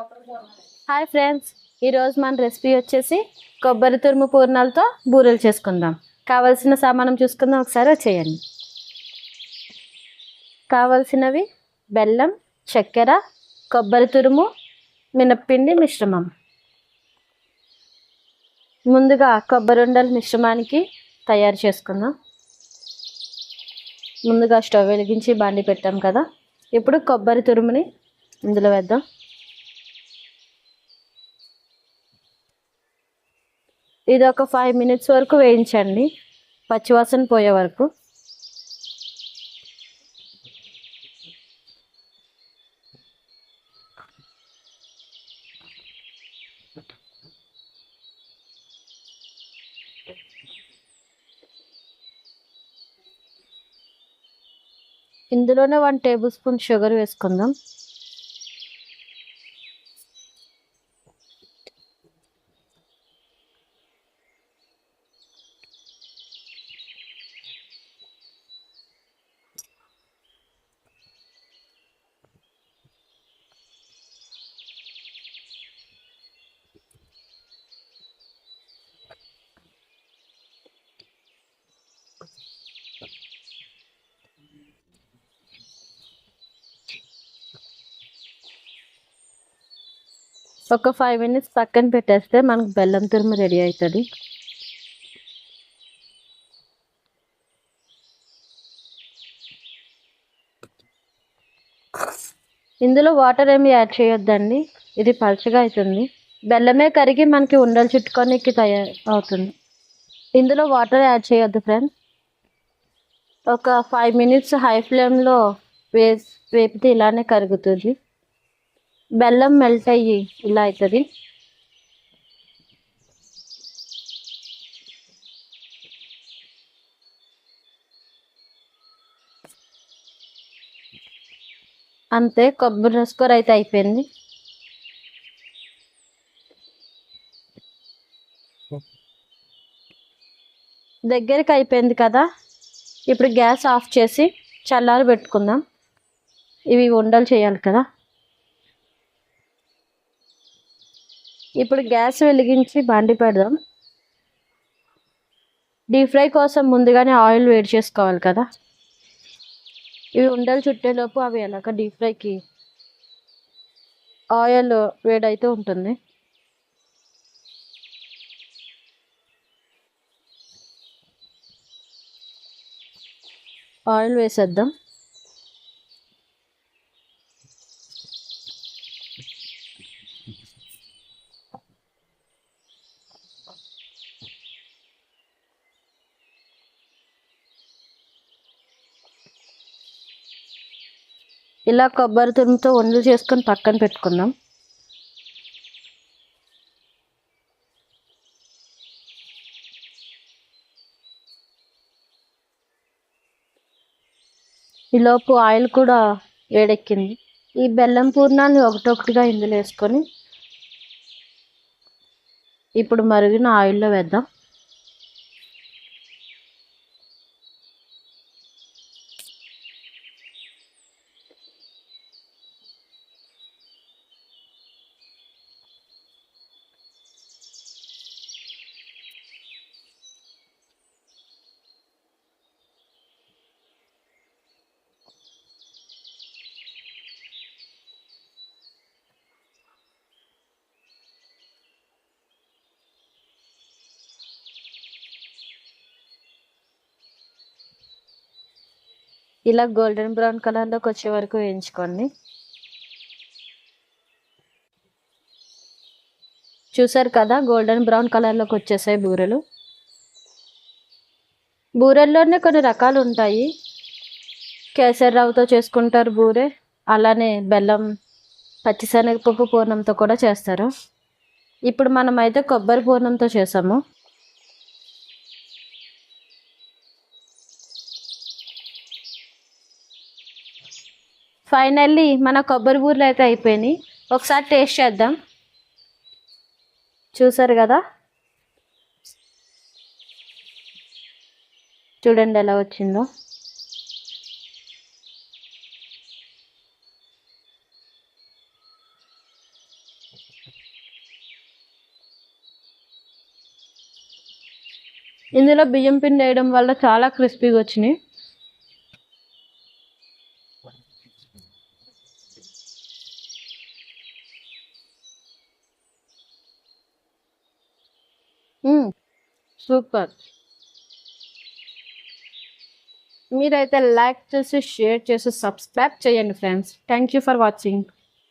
Hi friends ఈరోజు మన recipe వచ్చేసి కొబ్బరి తురుము పూర్ణాలతో బూరెలు చేసుకుందాం. కావలసిన సామానం చూసుకుందాం ఒకసారి వచ్చేయండి కావలసినవి బెల్లం చక్కెర కొబ్బరి తురుము మినప్పిండి మిశ్రమం. ముందుగా కొబ్బరి ఉండల మిశ్రమానికి తయారు చేసుకుందాం. ముందుగా స్టవ్ వెలిగించి బాండి పెట్టాం కదా. ఇప్పుడు కొబ్బరి తురుముని ఇందులో వేద్దాం. ఇది ఒక ఫైవ్ మినిట్స్ వరకు వేయించండి. పచ్చివాసన పోయే వరకు. ఇందులోనే వన్ టేబుల్ స్పూన్ షుగర్ వేసుకుందాం. ఒక ఫైవ్ మినిట్స్ పక్కన పెట్టేస్తే మనకు బెల్లం తురుము రెడీ అవుతుంది ఇందులో వాటర్ ఏమి యాడ్ చేయొద్దండి. ఇది పలుచగా అవుతుంది బెల్లమే కరిగి మనకి ఉండలు చుట్టుకోనికి తయారు అవుతుంది. ఇందులో వాటర్ యాడ్ చేయొద్దు ఫ్రెండ్స్ ఒక ఫైవ్ మినిట్స్ హై ఫ్లేమ్లో వేసి వేపితే ఇలానే కరుగుతుంది. బెల్లం మెల్ట్ అయ్యి ఇలా అవుతుంది అంతే కొబ్బరి రసకూర అయితే అయిపోయింది. దగ్గరికి అయిపోయింది కదా ఇప్పుడు గ్యాస్ ఆఫ్ చేసి చల్లారి పెట్టుకుందాం. ఇవి ఉండలు చేయాలి కదా. ఇప్పుడు గ్యాస్ వెలిగించి బండి పెడదాం. డీప్ ఫ్రై కోసం ముందుగానే ఆయిల్ వేడి చేసుకోవాలి కదా. ఇవి ఉండలు చుట్టేలోపు అవి ఎలాగ డీప్ ఫ్రైకి ఆయిల్ వేడైతే ఉంటుంది. ఆయిల్ వేసేద్దాం. ఇలా కొబ్బరి తురుముతో వండలు చేసుకొని పక్కన పెట్టుకుందాం. ఈలోపు ఆయిల్ కూడా వేడెక్కింది. ఈ బెల్లం పూర్ణాన్ని ఒకటొకటిగా ఇందులో వేసుకొని ఇప్పుడు మరిగిన ఆయిల్లో వేద్దాం. ఇలా గోల్డెన్ బ్రౌన్ కలర్లోకి వచ్చే వరకు వేయించుకోండి. చూసారు కదా గోల్డెన్ బ్రౌన్ కలర్లోకి వచ్చేసాయి బూరెలు. బూరెల్లోనే కొన్ని రకాలు ఉంటాయి. కేసరి రవ్వతో చేసుకుంటారు బూరె అలానే బెల్లం పచ్చిశనగపప్పు పూర్ణంతో కూడా చేస్తారు. ఇప్పుడు మనం అయితే కొబ్బరి పూర్ణంతో చేసాము. ఫైనల్లీ మన కొబ్బరి బూరెలు అయితే అయిపోయినాయి. ఒకసారి టేస్ట్ చేద్దాం. చూసారు కదా? చూడండి ఎలా వచ్చిందో. ఇందులో బియ్యం పిండి వేయడం వల్ల చాలా క్రిస్పీగా వచ్చినాయి. సూపర్ మీరైతే లైక్ చేసి షేర్ చేసి సబ్స్క్రైబ్ చేయండి friends thank you for watching